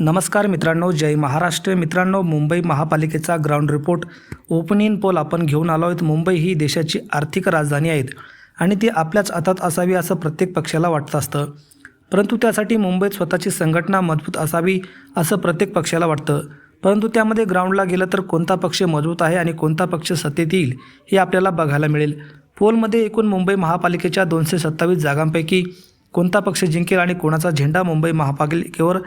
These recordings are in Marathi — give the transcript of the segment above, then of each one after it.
नमस्कार मित्रांनो जय महाराष्ट्र. मित्रांनो मुंबई महापालिकेचा ग्राउंड रिपोर्ट ओपनिंग पोल आपण घेऊन आलो आहोत. मुंबई ही देशाची आर्थिक राजधानी आहेत आणि ती आपल्याच हातात असावी असं प्रत्येक पक्षाला वाटतं असतं. परंतु त्यासाठी मुंबईत स्वतःची संघटना मजबूत असावी असं प्रत्येक पक्षाला वाटतं. परंतु त्यामध्ये ग्राउंडला गेलं तर कोणता पक्ष मजबूत आहे आणि कोणता पक्ष सत्तेत येईल हे आपल्याला बघायला मिळेल. पोलमध्ये एकूण मुंबई महापालिकेच्या दोनशे सत्तावीस जागांपैकी कोणता पक्ष जिंकेल आणि कोणाचा झेंडा मुंबई महापालिकेवर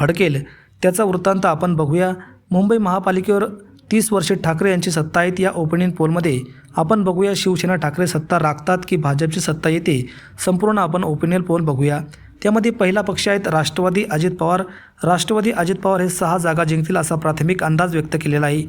भडकेल त्याचा वृत्तांत आपण बघूया. मुंबई महापालिकेवर तीस वर्षे ठाकरे यांची सत्ता आहेत या ओपनिंग पोलमध्ये आपण बघूया शिवसेना ठाकरे सत्ता राखतात की भाजपची सत्ता येते. संपूर्ण आपण ओपिनियन पोल बघूया. त्यामध्ये पहिला पक्ष आहेत राष्ट्रवादी अजित पवार. राष्ट्रवादी अजित पवार हे सहा जागा जिंकतील असा प्राथमिक अंदाज व्यक्त केलेला आहे.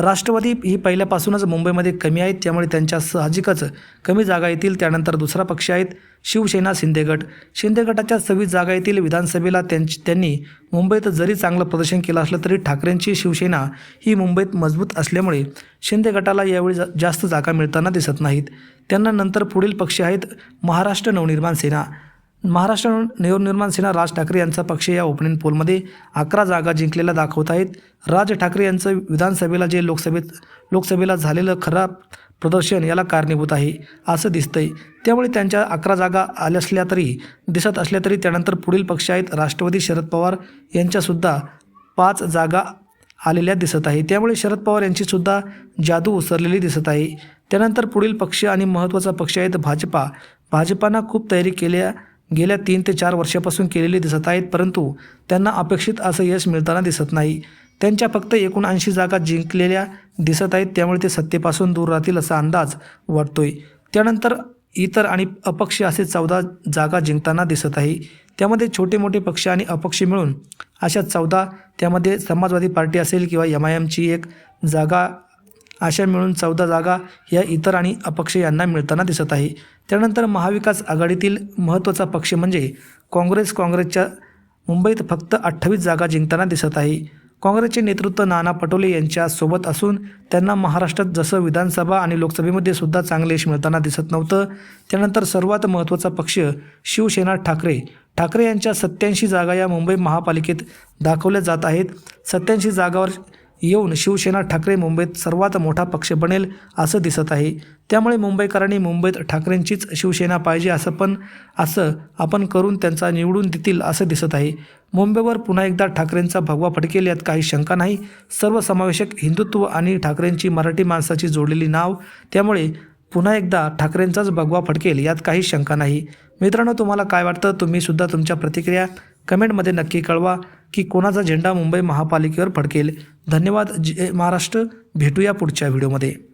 राष्ट्रवादी ही पहिल्यापासूनच मुंबईमध्ये कमी आहेत त्यामुळे त्यांच्या साहजिकच कमी जागा येतील. त्यानंतर दुसरा पक्ष आहेत शिवसेना शिंदेगट शिंदे गटाच्या सव्वीस जागा येथील विधानसभेला त्यांची त्यांनी मुंबईत जरी चांगलं प्रदर्शन केलं असलं तरी ठाकरेंची शिवसेना ही मुंबईत मजबूत असल्यामुळे शिंदे गटाला यावेळी जा जास्त जागा मिळताना दिसत नाहीत. त्यांना नंतर पुढील पक्ष आहेत महाराष्ट्र नवनिर्माण सेना. महाराष्ट्र नवनिर्माण सेना राज ठाकरे यांचा पक्ष या ओपनिंग पोलमध्ये अकरा जागा जिंकलेला दाखवत आहेत. राज ठाकरे यांचं विधानसभेला जे लोकसभेत लोकसभेला झालेलं खराब प्रदर्शन याला कारणीभूत आहे असं दिसतंय. त्यामुळे त्यांच्या अकरा जागा आल्या असल्या तरी दिसत असल्या तरी त्यानंतर पुढील पक्ष आहेत राष्ट्रवादी शरद पवार यांच्यासुद्धा पाच जागा आलेल्या दिसत आहे. त्यामुळे शरद पवार यांचीसुद्धा जादू उसरलेली दिसत आहे. त्यानंतर पुढील पक्ष आणि महत्त्वाचा पक्ष आहेत भाजपा. भाजपानं खूप तयारी केल्या गेल्या तीन ते चार वर्षापासून केलेले दिसत आहेत परंतु त्यांना अपेक्षित असं यश मिळताना दिसत नाही. त्यांच्या फक्त एकोणऐंशी जागा जिंकलेल्या दिसत आहेत त्यामुळे ते सत्तेपासून दूर राहतील असा अंदाज वाटतोय. त्यानंतर इतर आणि अपक्ष असे चौदा जागा जिंकताना दिसत आहे. त्यामध्ये छोटे मोठे पक्ष आणि अपक्ष मिळून अशा चौदा त्यामध्ये समाजवादी पार्टी असेल किंवा एम आय एमची एक जागा अशा मिळून चौदा जागा या इतर आणि अपक्ष यांना मिळताना दिसत आहे. त्यानंतर महाविकास आघाडीतील महत्त्वाचा पक्ष म्हणजे काँग्रेस काँग्रेसच्या मुंबईत फक्त अठ्ठावीस जागा जिंकताना दिसत आहे. काँग्रेसचे नेतृत्व नाना पटोले यांच्या सोबत असून त्यांना महाराष्ट्रात जसं विधानसभा आणि लोकसभेमध्ये सुद्धा चांगले यश मिळताना दिसत नव्हतं. त्यानंतर सर्वात महत्त्वाचा पक्ष शिवसेना ठाकरे. ठाकरे यांच्या सत्याऐंशी जागा या मुंबई महापालिकेत दाखवल्या जात आहेत. सत्याऐंशी जागावर येऊन शिवसेना ठाकरे मुंबईत सर्वात मोठा पक्ष बनेल असं दिसत आहे. त्यामुळे मुंबईकरांनी मुंबईत ठाकरेंचीच शिवसेना पाहिजे असं पण असं आपण करून त्यांचा निवडून देतील असं दिसत आहे. मुंबईवर पुन्हा एकदा ठाकरेंचा भगवा फडकेल यात काही शंका नाही. सर्वसमावेशक हिंदुत्व आणि ठाकरेंची मराठी माणसाची जोडलेली नाव त्यामुळे पुन्हा एकदा ठाकरेंचाच भगवा फडकेल यात काही शंका नाही. मित्रांनो तुम्हाला काय वाटतं? तुम्ही सुद्धा तुमच्या प्रतिक्रिया कमेंटमध्ये नक्की कळवा. की कोणाचा झेंडा मुंबई महापालिकेवर फडकेल. धन्यवाद. जे महाराष्ट्र. भेटूया पुढच्या व्हिडिओमध्ये.